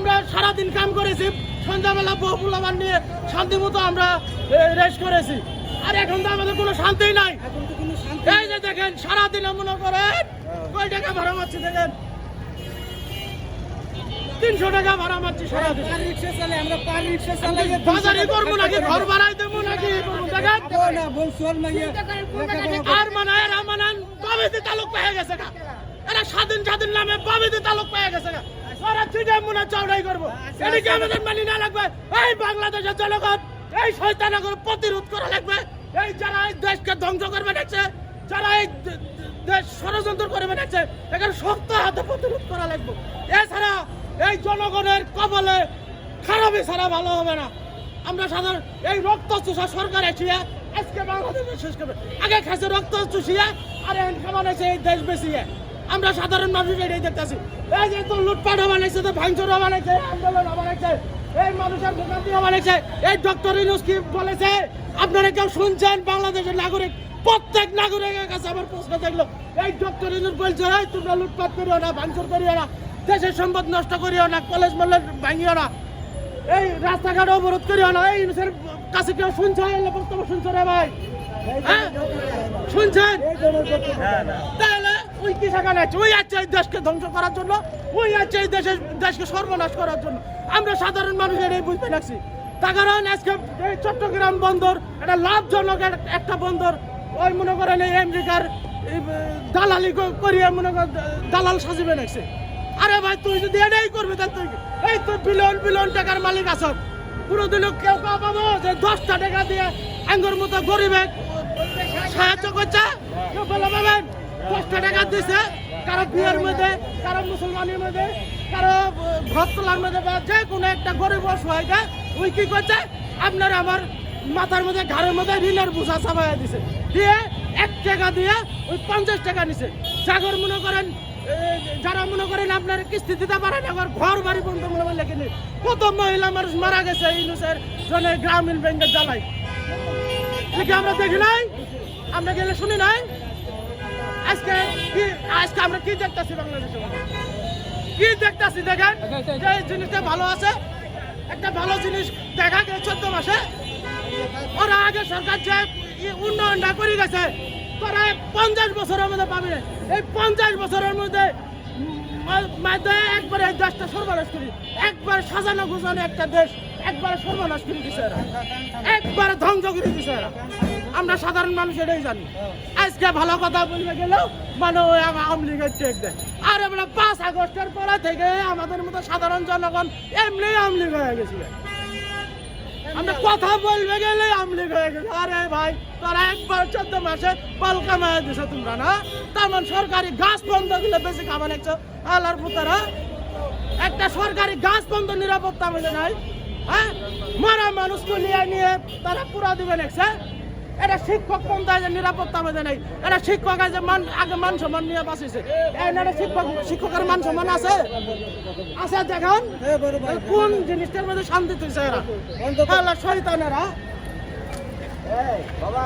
আমরা সারাদিন কাম করেছি সন্ধ্যাবেলা বউ পোলাবান নিয়ে শান্তি মতো আমরা রেস্ট করেছি। আর এখন তো আমাদের কোনো শান্তি নাই। এখন তো কোনো শান্তি এই যে দেখেন সারাদিন মনে করেন কয় টাকা ভাড়া মারছি দেখেন? তিনশো টাকা ভাড়া মারছি সারাদিন। বাজারে করব নাকি ঘর ভাড়াই দেবো নাকি দেখেন। আর নাই আর মানে এরা মানান বাবিতে তালুক পেয়ে গেছে এরা স্বাধীন স্বাধীন নামে তালুক পেয়ে গেছে ওরা চিঠে মনে চৌড়াই করব। এদিকে আমাদের মানি না লাগবে এই বাংলাদেশের জনগণ এই শয়তানগর প্রতিরোধ করা লাগবে। এই যারা এই দেশকে ধ্বংস করবে দেখছে যারা এই দেশ ষড়যন্ত্র করে বেড়াচ্ছে এখানে শক্ত হাতে প্রতিরোধ করা লাগবে। এছাড়া এই জনগণের কবলে খারাপই ছাড়া ভালো হবে না। আমরা সাধারণ এই রক্ত চুষা সরকার এসিয়া আজকে বাংলাদেশে শেষ করবে। আগে খাইছে রক্ত চুষিয়া আর এখন খামানেছে এই দেশ বেশিয়ে আমরা সাধারণ মানুষ এটাই দেখতেছি। এই যে তো লুটপাটও বানাইছে তো ভাঙচুরও বানাইছে আন্দোলনও বানাইছে এই মানুষের ভোগান্তিও বানাইছে এই ডক্টর ইনুস কি বলেছে? আপনারা কেউ শুনছেন? বাংলাদেশের নাগরিক প্রত্যেক নাগরিকের কাছে আমার প্রশ্ন থাকল। এই ডক্টর ইনুস বলছে এই তোমরা লুটপাট করিও না ভাঙচুর করিও না দেশের সম্পদ নষ্ট করিও না কলেজ মল্লে ভাঙিও না এই রাস্তাঘাট অবরোধ করিও না এই ইনুসের কাছে কেউ শুনছে? বক্তব্য শুনছে রে ভাই। হ্যাঁ? শুনছেন? তাহলে ওই সেখানে আছে? ওই আছে এই দেশকে ধ্বংস করার জন্য, ওই আছে এই দেশের দেশকে সর্বনাশ করার জন্য। আমরা সাধারণ মানুষ এটাই বুঝতে লাগছি তার কারণ আজকে চট্টগ্রাম বন্দর একটা লাভজনক একটা বন্দর। ওই মনে করেন এই আমেরিকার দালালি করিয়ে মনে করেন দালাল সাজিবে লাগছে আরে ভাই, তুই যদি এটাই করবি, তাহলে তুই এই তুই বিলিয়ন বিলিয়ন টাকার মালিক আছ। কোনোদিনও কেউ কেউ পাবো যে দশটা টাকা দিয়ে আঙ্গুর মতো গরিবে সাহায্য করছে। কেউ বলে পাবেন দশটা টাকা দিছে কারও বিয়ের মধ্যে কারও মুসলমানের মধ্যে কারও আহ, ঘর তোলার মধ্যে বা যে কোনো একটা গরিব অসহায়কে ওই কি করছে? আপনার আমার মাথার মধ্যে ঘাড়ের মধ্যে ঋণের বোঝা চাপাইয়া দিছে। দিয়ে এক টাকা দিয়ে ওই পঞ্চাশ টাকা নিছে। জাগর মনে করেন যারা মনে করেন আপনার কিস্তি দিতে পারেন এখন ঘর বাড়ি বন্ধ মনে হয় লেখেনি। কত মহিলা মানুষ মারা গেছে এই নুসের জন্য গ্রামীণ ব্যাংকের জ্বালাই কি আমরা দেখি নাই আমরা গেলে শুনি নাই আজকে কি আজকে আমরা কি দেখতাছি বাংলাদেশে কি দেখতাছি? দেখেন যে জিনিসটা ভালো আছে একটা ভালো জিনিস দেখা গেছে চোদ্দ মাসে। ওরা আগে সরকার যে উন্নয়নটা করে গেছে তোরা পঞ্চাশ বছরের মধ্যে পাবি। এই পঞ্চাশ বছরের মধ্যে ম- মধ্যে একবারে দেশটা সর্বনাশ করি। একবার সাজানো গুজানো একটা দেশ সর্বনাশ করে দিছে ধ্বংস করে দিছে আমরা সাধারণ মানুষ এটাই জানি। আজকে ভালো কথা মানে ওই আওয়ামী লীগের দেয়। আর আমরা পাঁচ আগস্টের পরে থেকে আমাদের মতো সাধারণ জনগণ এমনি আওয়ামী লীগ হয়ে গেছিল আমরা কথা বলবে গেলে আমলিগ হয়ে গেছে। আরে ভাই, তোরা একবার চোদ্দ মাসে পাল কামায় দিছো তোমরা না? তার মানে সরকারি গাছ বন্ধ দিলে বেশি লাগছো আলার পুতারা একটা সরকারি গাছ বন্ধ নিরাপত্তা আমাদের নাই। হ্যাঁ? মারা মানুষ তুলিয়ে নিয়ে তারা পুরা দিবে নেছে এটা শিক্ষক পন্থায় যে নিরাপত্তা বেঁধে নেই? এটা শিক্ষক যে মান আগে মান সম্মান নিয়ে বাঁচিয়েছে। এটা শিক্ষক শিক্ষকের মান সম্মান আছে? আছে দেখুন। হ্যাঁ কোন জিনিসটার মধ্যে শান্তি তুইছে এরা? শৈতানেরা বাবা